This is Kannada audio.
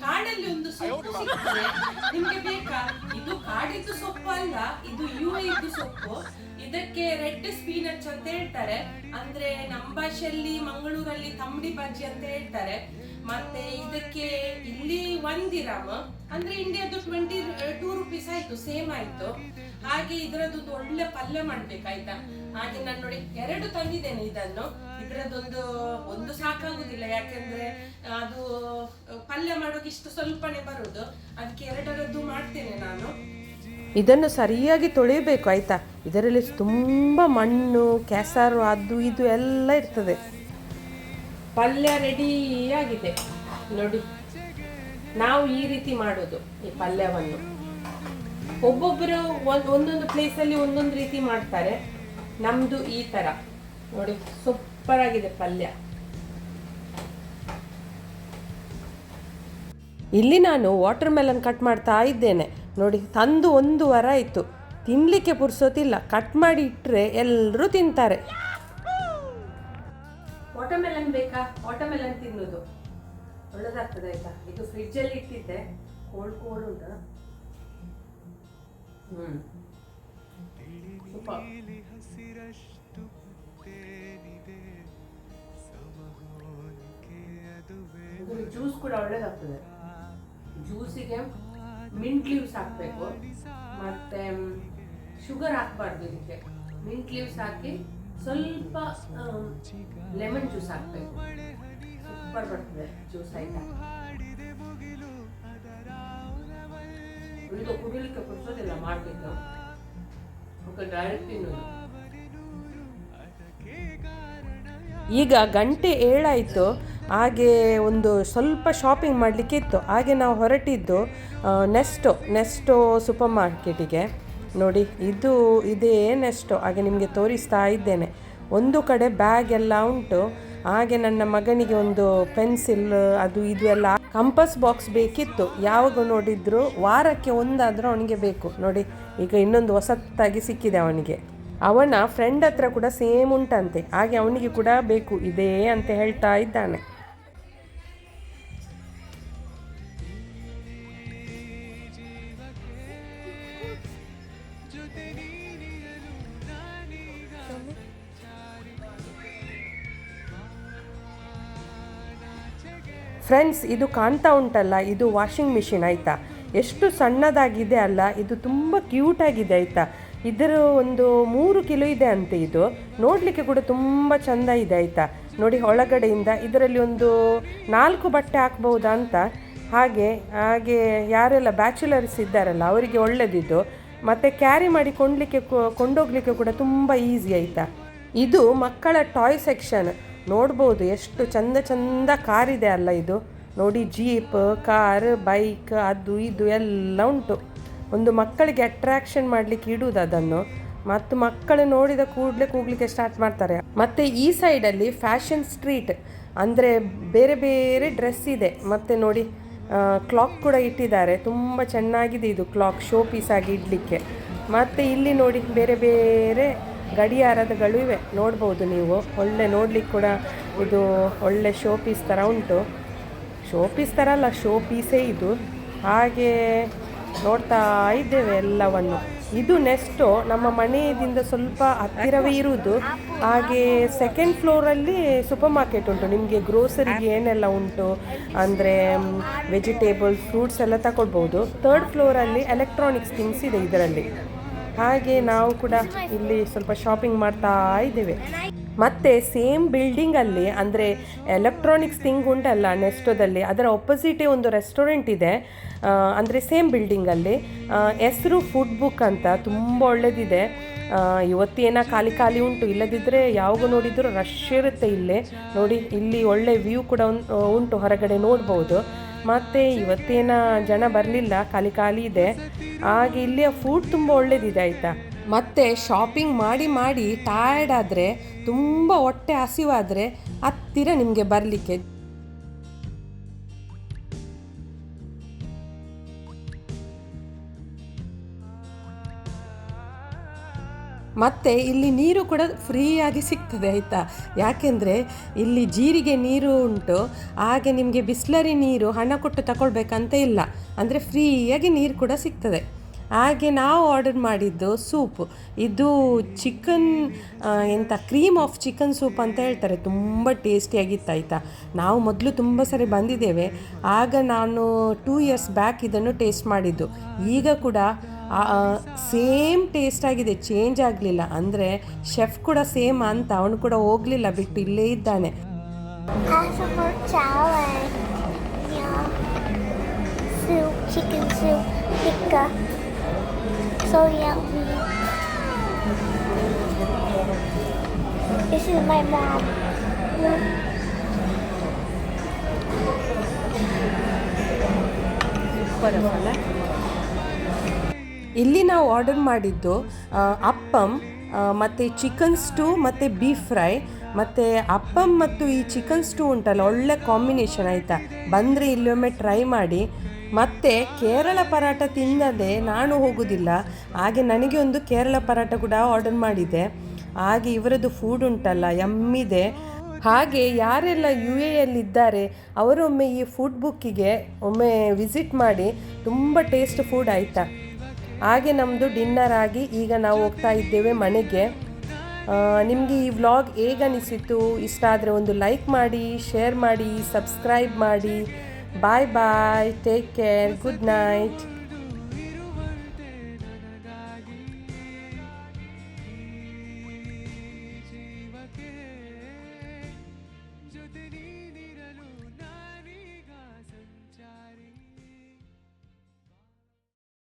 ಕಾಡಲ್ಲಿ ಒಂದು ಸೊಪ್ಪು ಸಿಗ್ತದೆ ನಿಮ್ಗೆ ಬೇಕಾ? ಇದು ಕಾಡಿದ್ದು ಸೊಪ್ಪು ಅಲ್ಲ, ಇದು ಯು ಇದ್ದು ಸೊಪ್ಪು. ಇದಕ್ಕೆ ರೆಡ್ ಸ್ಪೀನಚ್ ಅಂತ ಹೇಳ್ತಾರೆ. ಅಂದ್ರೆ ನಮ್ಮ ಭಾಷೆಯಲ್ಲಿ, ಮಂಗಳೂರಲ್ಲಿ ತಂಬಡಿ ಬಜ್ಜಿ ಅಂತ ಹೇಳ್ತಾರೆ. ಮತ್ತೆ ಇದಕ್ಕೆ ಇಲ್ಲಿ ಒಂದ್ ಅಂದ್ರೆ ಇಂಡಿಯಾದು ಟ್ವೆಂಟಿ ಟೂ ರುಪೀಸ್ ಆಯ್ತು ಸೇಮ್ ಆಯ್ತು. ಹಾಗೆ ಇದರದೊಂದು ಒಳ್ಳೆ ಪಲ್ಯ ಮಾಡ್ಬೇಕಾಯ್ತಾ? ಹಾಗೆ ನಾನು ನೋಡಿ ಎರಡು ತಂದಿದ್ದೇನೆ ಇದನ್ನು. ಇದರದೊಂದು ಒಂದು ಸಾಕಾಗುದಿಲ್ಲ ಯಾಕೆಂದ್ರೆ ಅದು ಪಲ್ಯ ಮಾಡೋಕೆ ಇಷ್ಟು ಸ್ವಲ್ಪನೇ ಬರುದು. ಅದಕ್ಕೆ ಎರಡರದ್ದು ಮಾಡ್ತೇನೆ ನಾನು. ಇದನ್ನು ಸರಿಯಾಗಿ ತೊಳಿಬೇಕು ಆಯ್ತಾ? ಇದರಲ್ಲಿ ತುಂಬ ಮಣ್ಣು ಕೆಸರು ಅದು ಇದು ಎಲ್ಲ ಇರ್ತದೆ. ಪಲ್ಯ ರೆಡಿ ಆಗಿದೆ. ನೋಡಿ ನಾವು ಈ ರೀತಿ ಮಾಡೋದು ಈ ಪಲ್ಯವನ್ನು. ಒಬ್ಬೊಬ್ಬರು ಒಂದೊಂದು ಒಂದೊಂದು ಪ್ಲೇಸಲ್ಲಿ ಒಂದೊಂದು ರೀತಿ ಮಾಡ್ತಾರೆ. ನಮ್ದು ಈ ತರ. ನೋಡಿ ಸೂಪರ್ ಆಗಿದೆ ಪಲ್ಯ. ಇಲ್ಲಿ ನಾನು ವಾಟರ್ ಮೆಲನ್ ಕಟ್ ಮಾಡ್ತಾ ಇದ್ದೇನೆ. ನೋಡಿ, ತಂದು ಒಂದು ವಾರ ಇತ್ತು ತಿನ್ನಲಿಕ್ಕೆ ಪುರ್ಸೋತಿಲ್ಲ ಕಟ್ ಮಾಡಿ ಇಟ್ಟರೆ ಎಲ್ಲರೂ ತಿಂತಾರೆ. ವಾಟರ್ಮೆಲನ್ ಬೇಕಾ? ವಾಟರ್ಮೆಲನ್ ತಿನ್ನೋದು. ಒಳ್ಳೇದಾಗ್ತದೆ ಆಯ್ತಾ? ಇದು ಫ್ರಿಡ್ಜ್ ಅಲ್ಲಿ ಇಟ್ಟಿದ್ದೆ. ಕೋಲ್ಡ್ ಕೋಲ್ಡ್ ಉಂಟು? ಜ್ಯೂಸ್ ಕೂಡ ಒಳ್ಳೇದಾಗ್ತದೆ ಜ್ಯೂಸಿಗೆ ಮಿಂಟ್ ಲೀವ್ಸ್ ಹಾಕಬೇಕು ಮತ್ತೆ ಶುಗರ್ ಹಾಕಬಾರ್ದು ಇದಕ್ಕೆ ಮಿಂಟ್ ಲೀವ್ಸ್ ಹಾಕಿ ಸ್ವಲ್ಪ ಲೆಮನ್ ಜ್ಯೂಸ್ ಹಾಕಬೇಕು ಸೂಪರ್ ಬರ್ತದೆ ಜ್ಯೂಸ್ ಆಯ್ತಾ ಇದು ಕುಡಿಲಿಕ್ಕೆ ಕೊಡ್ಸೋದಿಲ್ಲ ಮಾಡಬೇಕು. ಡೈರೆಕ್ಟ್ ತಿನ್ನೋದು. ಈಗ ಗಂಟೆ ಏಳಾಯಿತು, ಹಾಗೆ ಒಂದು ಸ್ವಲ್ಪ ಶಾಪಿಂಗ್ ಮಾಡಲಿಕ್ಕೆ ಇತ್ತು. ಹಾಗೆ ನಾವು ಹೊರಟಿದ್ದು ನೆಸ್ಟೋ ನೆಸ್ಟೋ ಸೂಪರ್ ಮಾರ್ಕೆಟಿಗೆ ನೋಡಿ, ಇದು, ಇದೇ ನೆಸ್ಟೋ ಹಾಗೆ ನಿಮಗೆ ತೋರಿಸ್ತಾ ಇದ್ದೇನೆ. ಒಂದು ಕಡೆ ಬ್ಯಾಗ್ ಎಲ್ಲ ಉಂಟು. ಹಾಗೆ ನನ್ನ ಮಗನಿಗೆ ಒಂದು ಪೆನ್ಸಿಲ್, ಅದು ಇದು ಎಲ್ಲ ಕಂಪಸ್ ಬಾಕ್ಸ್ ಬೇಕಿತ್ತು. ಯಾವಾಗ ನೋಡಿದ್ರು ವಾರಕ್ಕೆ ಒಂದಾದರೂ ಅವನಿಗೆ ಬೇಕು. ನೋಡಿ, ಈಗ ಇನ್ನೊಂದು ಹೊಸತ್ತಾಗಿ ಸಿಕ್ಕಿದೆ ಅವನಿಗೆ. ಅವನ ಫ್ರೆಂಡ್ ಹತ್ರ ಕೂಡ ಸೇಮ್ ಉಂಟಂತೆ. ಹಾಗೆ ಅವನಿಗೆ ಕೂಡ ಬೇಕು. ಇದೇ ಅಂತ ಹೇಳ್ತಾ ಇದ್ದಾನೆ. ಫ್ರೆಂಡ್ಸ್ ಇದು ಕಾಣ್ತಾ ಉಂಟಲ್ಲ, ಇದು ವಾಷಿಂಗ್ ಮಿಷಿನ್ ಆಯಿತಾ? ಎಷ್ಟು ಸಣ್ಣದಾಗಿದೆ ಅಲ್ಲ, ಇದು ತುಂಬ ಕ್ಯೂಟ್ ಆಗಿದೆ ಆಯಿತಾ? ಇದರ ಒಂದು ಮೂರು ಕಿಲೋ ಇದೆ ಅಂತೆ ಇದು. ನೋಡಲಿಕ್ಕೆ ಕೂಡ ತುಂಬ ಚೆಂದ ಇದೆ ಆಯಿತಾ? ನೋಡಿ ಒಳಗಡೆಯಿಂದ, ಇದರಲ್ಲಿ ಒಂದು ನಾಲ್ಕು ಬಟ್ಟೆ ಹಾಕ್ಬೋದಾ ಅಂತ? ಹಾಗೆ ಹಾಗೆ ಯಾರೆಲ್ಲ ಬ್ಯಾಚುಲರ್ಸ್ ಇದ್ದಾರಲ್ಲ, ಅವರಿಗೆ ಒಳ್ಳೆಯದಿದ್ದು ಮತ್ತು ಕ್ಯಾರಿ ಮಾಡಿ ಕೊಂಡ್ಲಿಕ್ಕೆ ಕೊಂಡೋಗ್ಲಿಕ್ಕೆ ಕೂಡ ತುಂಬ ಈಸಿ ಆಯಿತಾ? ಇದು ಮಕ್ಕಳ ಟಾಯ್ ಸೆಕ್ಷನ್ ನೋಡ್ಬೋದು ಎಷ್ಟು ಚಂದ ಚಂದ ಕಾರ್ ಇದೆ ಅಲ್ಲ ಇದು. ನೋಡಿ ಜೀಪ್ ಕಾರ್ ಬೈಕ್ ಅದು ಇದು ಎಲ್ಲ ಉಂಟು. ಒಂದು ಮಕ್ಕಳಿಗೆ ಅಟ್ರಾಕ್ಷನ್ ಮಾಡಲಿಕ್ಕೆ ಇಡುವುದು ಅದನ್ನು. ಮತ್ತು ಮಕ್ಕಳು ನೋಡಿದ ಕೂಡಲೇ ಕೂಗ್ಲಿಕ್ಕೆ ಸ್ಟಾರ್ಟ್ ಮಾಡ್ತಾರೆ. ಮತ್ತು ಈ ಸೈಡಲ್ಲಿ ಫ್ಯಾಷನ್ ಸ್ಟ್ರೀಟ್ ಅಂದರೆ ಬೇರೆ ಬೇರೆ ಡ್ರೆಸ್ ಇದೆ. ಮತ್ತು ನೋಡಿ ಕ್ಲಾಕ್ ಕೂಡ ಇಟ್ಟಿದ್ದಾರೆ. ತುಂಬ ಚೆನ್ನಾಗಿದೆ ಇದು ಕ್ಲಾಕ್ ಶೋ ಪೀಸ್ ಆಗಿ ಇಡಲಿಕ್ಕೆ. ಮತ್ತು ಇಲ್ಲಿ ನೋಡಿ, ಬೇರೆ ಬೇರೆ ಗಡಿಯಾರದಗಳು ಇವೆ. ನೋಡ್ಬೋದು ನೀವು. ಒಳ್ಳೆ ನೋಡ್ಲಿಕ್ಕೆ ಕೂಡ ಇದು ಒಳ್ಳೆ ಶೋ ಪೀಸ್ ಥರ ಉಂಟು. ಶೋ ಪೀಸ್ ಥರ ಅಲ್ಲ ಶೋ ಪೀಸೇ ಇದು. ಹಾಗೆ ನೋಡ್ತಾ ಇದ್ದೇವೆ ಎಲ್ಲವನ್ನು. ಇದು ನೆಕ್ಸ್ಟು ನಮ್ಮ ಮನೆಯಿಂದ ಸ್ವಲ್ಪ ಹತ್ತಿರವೇ ಇರುವುದು. ಹಾಗೆ ಸೆಕೆಂಡ್ ಫ್ಲೋರಲ್ಲಿ ಸೂಪರ್ ಮಾರ್ಕೆಟ್ ಉಂಟು. ನಿಮಗೆ ಗ್ರೋಸರಿಗೆ ಏನೆಲ್ಲ ಉಂಟು? ಅಂದರೆ ವೆಜಿಟೇಬಲ್ಸ್ ಫ್ರೂಟ್ಸ್ ಎಲ್ಲ ತಗೊಳ್ಬೋದು ಥರ್ಡ್ ಫ್ಲೋರಲ್ಲಿ ಎಲೆಕ್ಟ್ರಾನಿಕ್ಸ್ ಥಿಂಗ್ಸ್ ಇದೆ ಇದರಲ್ಲಿ. ಹಾಗೆ ನಾವು ಕೂಡ ಇಲ್ಲಿ ಸ್ವಲ್ಪ ಶಾಪಿಂಗ್ ಮಾಡ್ತಾ ಇದ್ದೇವೆ. ಮತ್ತೆ ಸೇಮ್ ಬಿಲ್ಡಿಂಗಲ್ಲಿ ಅಂದರೆ ಎಲೆಕ್ಟ್ರಾನಿಕ್ಸ್ ಥಿಂಗ್ ಉಂಟಲ್ಲ ನೆಸ್ಟೋದಲ್ಲಿ ಅದರ ಒಪ್ಪೋಸಿಟೇ ಒಂದು ರೆಸ್ಟೋರೆಂಟ್ ಇದೆ. ಅಂದರೆ ಸೇಮ್ ಬಿಲ್ಡಿಂಗಲ್ಲಿ ಹೆಸರು ಫುಡ್ ಬುಕ್ ಅಂತ ತುಂಬ ಒಳ್ಳೆದಿದೆ. ಇವತ್ತೇನ ಖಾಲಿ ಖಾಲಿ ಉಂಟು ಇಲ್ಲದಿದ್ದರೆ ಯಾವಾಗ ನೋಡಿದರೂ ರಶ್ ಇರುತ್ತೆ ಇಲ್ಲೇ. ನೋಡಿ, ಇಲ್ಲಿ ಒಳ್ಳೆ ವ್ಯೂ ಕೂಡ ಉಂಟು, ಹೊರಗಡೆ ನೋಡ್ಬೋದು. ಮತ್ತು ಇವತ್ತೇನ ಜನ ಬರಲಿಲ್ಲ, ಖಾಲಿ ಖಾಲಿ ಇದೆ. ಹಾಗೆ ಇಲ್ಲಿಯ ಫುಡ್ ತುಂಬ ಒಳ್ಳೇದಿದೆ ಆಯಿತಾ? ಮತ್ತೆ ಶಾಪಿಂಗ್ ಮಾಡಿ ಮಾಡಿ ಟಯರ್ಡ್ ಆದರೆ, ತುಂಬ ಹೊಟ್ಟೆ ಹಸಿವಾದರೆ, ಹತ್ತಿರ ನಿಮಗೆ ಬರಲಿಕ್ಕೆ. ಮತ್ತು ಇಲ್ಲಿ ನೀರು ಕೂಡ ಫ್ರೀಯಾಗಿ ಸಿಗ್ತದೆ, ಆಯಿತಾ? ಯಾಕೆಂದರೆ ಇಲ್ಲಿ ಜೀರಿಗೆ ನೀರು ಉಂಟು, ಹಾಗೆ ನಿಮಗೆ ಬಿಸ್ಲರಿ ನೀರು ಹಣ ಕೊಟ್ಟು ತಗೊಳ್ಬೇಕಂತ ಇಲ್ಲ. ಅಂದರೆ ಫ್ರೀಯಾಗಿ ನೀರು ಕೂಡ ಸಿಗ್ತದೆ. ಹಾಗೆ ನಾವು ಆರ್ಡರ್ ಮಾಡಿದ್ದು ಸೂಪ್. ಇದು ಚಿಕನ್ ಎಂಥ ಕ್ರೀಮ್ ಆಫ್ ಚಿಕನ್ ಸೂಪ್ ಅಂತ ಹೇಳ್ತಾರೆ. ತುಂಬ ಟೇಸ್ಟಿಯಾಗಿತ್ತು ಆಯಿತಾ? ನಾವು ಮೊದಲು ತುಂಬ ಸರಿ ಬಂದಿದ್ದೇವೆ. ಆಗ ನಾನು ಟೂ ಇಯರ್ಸ್ ಬ್ಯಾಕ್ ಇದನ್ನು ಟೇಸ್ಟ್ ಮಾಡಿದ್ದು. ಈಗ ಕೂಡ ಸೇಮ್ ಟೇಸ್ಟ್ ಆಗಿದೆ ಚೇಂಜ್ ಆಗಲಿಲ್ಲ. ಅಂದರೆ ಶೆಫ್ ಕೂಡ ಸೇಮ್ ಅಂತ ಅವನು ಕೂಡ ಹೋಗ್ಲಿಲ್ಲ ಬಿಟ್ಟು ಇಲ್ಲೇ ಇದ್ದಾನೆ. What a fun. ಇಲ್ಲಿ ನಾವು ಆರ್ಡರ್ ಮಾಡಿದ್ದು ಅಪ್ಪಂ ಮತ್ತು ಚಿಕನ್ ಸ್ಟೂ ಮತ್ತು ಬೀಫ್ ಫ್ರೈ ಮತ್ತು ಅಪ್ಪಮ್ ಮತ್ತು ಈ ಚಿಕನ್ ಸ್ಟೂ ಉಂಟಲ್ಲ, ಒಳ್ಳೆ ಕಾಂಬಿನೇಷನ್ ಆಯಿತಾ? ಬಂದರೆ ಇಲ್ಲೊಮ್ಮೆ ಟ್ರೈ ಮಾಡಿ. ಮತ್ತು ಕೇರಳ ಪರಾಟ ತಿನ್ನದೆ ನಾನು ಹೋಗೋದಿಲ್ಲ. ಹಾಗೆ ನನಗೆ ಒಂದು ಕೇರಳ ಪರಾಟ ಕೂಡ ಆರ್ಡರ್ ಮಾಡಿದೆ. ಹಾಗೆ ಇವರದ್ದು ಫುಡ್ ಉಂಟಲ್ಲ ಯಮ್ಮಿದೆ ಹಾಗೆ ಯಾರೆಲ್ಲ ಯು ಎಲ್ಲಿದ್ದಾರೆ, ಅವರೊಮ್ಮೆ ಈ ಫುಡ್ ಬುಕ್ಕಿಗೆ ಒಮ್ಮೆ ವಿಸಿಟ್ ಮಾಡಿ. ತುಂಬ ಟೇಸ್ಟ್ ಫುಡ್ ಆಯಿತಾ? ಹಾಗೆ ನಮ್ಮದು ಡಿನ್ನರ್ ಆಗಿ ಈಗ ನಾವು ಹೋಗ್ತಾ ಇದ್ದೇವೆ ಮನೆಗೆ. ನಿಮಗೆ ಈ ವ್ಲಾಗ್ ಹೇಗನಿಸಿತು ಇಷ್ಟ ಆದರೆ ಒಂದು ಲೈಕ್ ಮಾಡಿ ಶೇರ್ ಮಾಡಿ ಸಬ್ಸ್ಕ್ರೈಬ್ ಮಾಡಿ. Bye bye take care good night